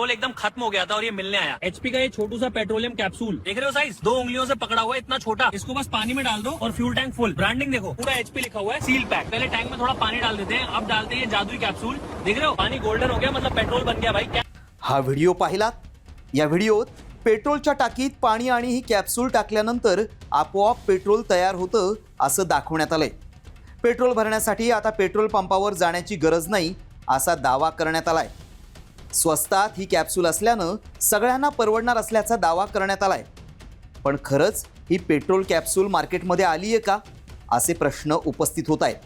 Petrol एकदम खत्म हो गया था और ये मिलने आया। एचपी का ये छोटू सा पेट्रोलियम कैप्सूल। देख रहे हो साइज दो उंगलियों से पकड़ा हुआ इतना छोटा। इसको बस पानी में डाल दो और फ्यूल टैंक फुल ब्रांडिंग देखो पूरा एचपी लिखा हुआ है सील पैक पहले टैंक में थोड़ा पानी डाल देते हैं अब डालते हैं ये जादुई कैप्सूल देख रहे हो पानी गोल्डन हो गया मतलब पेट्रोल बन गया भाई। हा व्हिडिओ पाहिलात या व्हिडिओत पेट्रोलच्या टाकीत पाणी आणि ही कॅप्सूल टाकल्यानंतर आपोआप पेट्रोल तयार होतं असं दाखवण्यात आलंय. पेट्रोल भरण्यासाठी आता पेट्रोल पंपावर जाण्याची गरज नाही असा दावा करण्यात आलाय. स्वस्तात ही कॅप्सूल असल्यानं सगळ्यांना परवडणार असल्याचा दावा करण्यात आलाय. पण खरंच ही पेट्रोल कॅप्सूल मार्केटमध्ये आली आहे का? असे प्रश्न उपस्थित होत आहेत.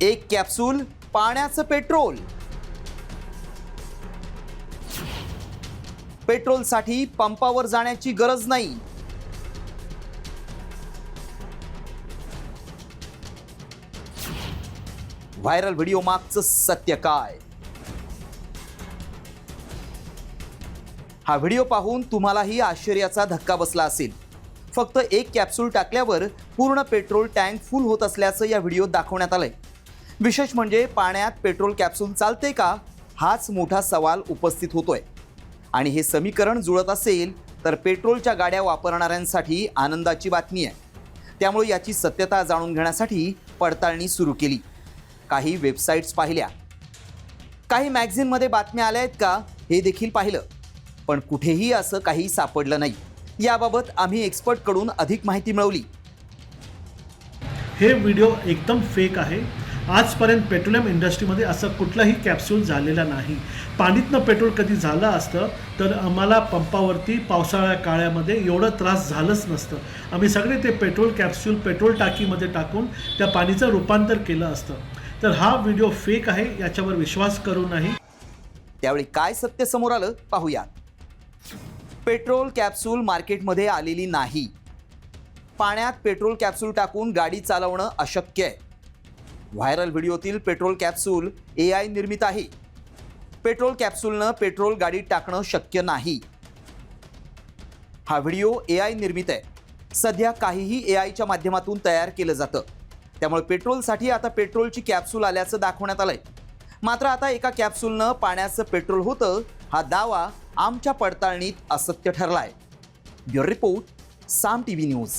एक कॅप्सूल पाण्याचं पेट्रोल. पेट्रोलसाठी पंपावर जाण्याची गरज नाही. व्हायरल व्हिडिओ मागचं सत्य काय? हा व्हिडिओ पाहून तुम्हालाही आश्चर्याचा धक्का बसला असेल. फक्त एक कॅप्सूल टाकल्यावर पूर्ण पेट्रोल टँक फुल होत असल्याचं या व्हिडिओत दाखवण्यात आलंय. विशेष म्हणजे पाण्यात पेट्रोल कॅप्सूल चालते का? हाच मोठा सवाल उपस्थित होतोय. आणि हे समीकरण जुळत असेल तर पेट्रोलच्या गाड्या वापरणाऱ्यांसाठी आनंदाची बातमी आहे. त्यामुळे याची सत्यता जाणून घेण्यासाठी पडताळणी सुरू केली. काही वेबसाईट्स पाहिल्या. काही मॅगझिनमध्ये बातम्या आल्या आहेत का? हे देखील पाहिलं. पण कुठेही असं काही सापडलं नाही. याबाबत आम्ही एक्सपर्टकडून अधिक माहिती मिळवली. हे व्हिडिओ एकदम फेक आहे. आजपर्यंत पेट्रोलियम इंडस्ट्रीमध्ये असं कुठलाही कॅप्सूल झालेला नाही. पाणीतनं पेट्रोल कधी झालं असतं तर आम्हाला पंपावरती पावसाळ्या काळ्यामध्ये एवढं त्रास झालंच नसतं. आम्ही सगळे ते पेट्रोल कॅप्सूल पेट्रोल टाकीमध्ये टाकून त्या पाणीचं रूपांतर केलं असतं. तर हा व्हिडिओ फेक आहे याच्यावर विश्वास करू नाही. त्यावेळी काय सत्य समोर आलं पाहूयात पेट्रोल कॅप्सूल मार्केटमध्ये आलेली नाही. पाण्यात पेट्रोल कॅप्सूल टाकून गाडी चालवणं अशक्य आहे. व्हायरल व्हिडिओतील पेट्रोल कॅप्सूल ए आय निर्मित आहे. पेट्रोल कॅप्सूलनं पेट्रोल गाडीत टाकणं शक्य नाही. हा व्हिडिओ ए आय निर्मित आहे. सध्या काहीही ए आयच्या माध्यमातून तयार केलं जातं. त्यामुळे पेट्रोलसाठी आता पेट्रोलची कॅप्सूल आल्याचं दाखवण्यात आलंय. मात्र आता एका कॅप्सूलनं पाण्याचं पेट्रोल होतं हा दावा आमच्या पडताळणीत असत्य ठरलाय. Bureau report Saam T V news.